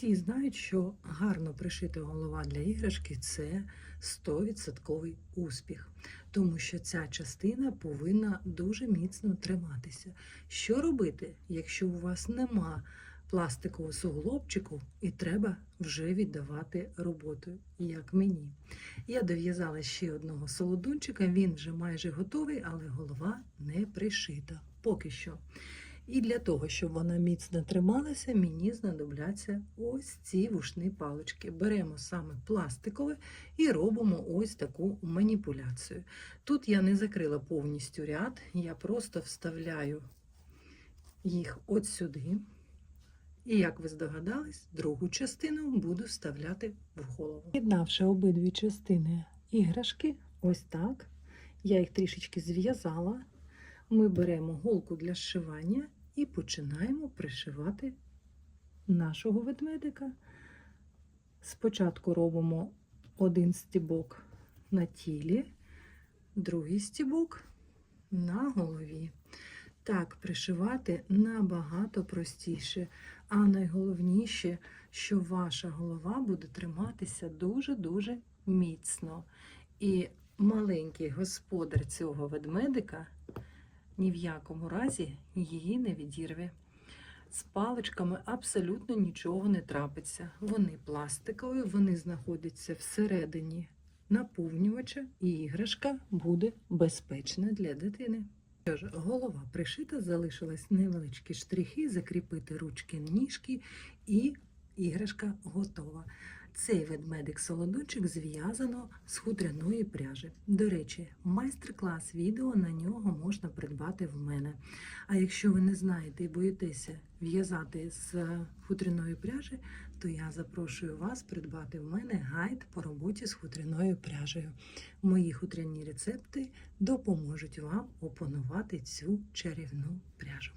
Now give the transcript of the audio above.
Всі знають, що гарно пришита голова для іграшки це 100% успіх, тому що ця частина повинна дуже міцно триматися. Що робити, якщо у вас нема пластикового суглобчику і треба вже віддавати роботу, як мені? Я дов'язала ще одного солодунчика, він вже майже готовий, але голова не пришита поки що. І для того, щоб вона міцно трималася, мені знадобляться ось ці вушні палички. Беремо саме пластикове і робимо ось таку маніпуляцію. Тут я не закрила повністю ряд, я просто вставляю їх от сюди. І, як ви здогадались, другу частину буду вставляти в голову. Єднавши обидві частини іграшки, ось так, я їх трішечки зв'язала. Ми беремо голку для зшивання і починаємо пришивати нашого ведмедика. Спочатку робимо один стібок на тілі, другий стібок на голові. Так, пришивати набагато простіше, а найголовніше, що ваша голова буде триматися дуже-дуже міцно. І маленький господар цього ведмедика ні в якому разі її не відірве. З паличками абсолютно нічого не трапиться. Вони пластикові, вони знаходяться всередині наповнювача, і іграшка буде безпечна для дитини. Ж, голова пришита, залишились невеличкі штрихи, закріпити ручки ніжки, і іграшка готова. Цей ведмедик солодочок зв'язано з хутряної пряжі. До речі, майстер-клас відео на нього можна придбати в мене. А якщо ви не знаєте і боїтеся в'язати з хутряної пряжі, то я запрошую вас придбати в мене гайд по роботі з хутряною пряжею. Мої хутряні рецепти допоможуть вам опанувати цю чарівну пряжу.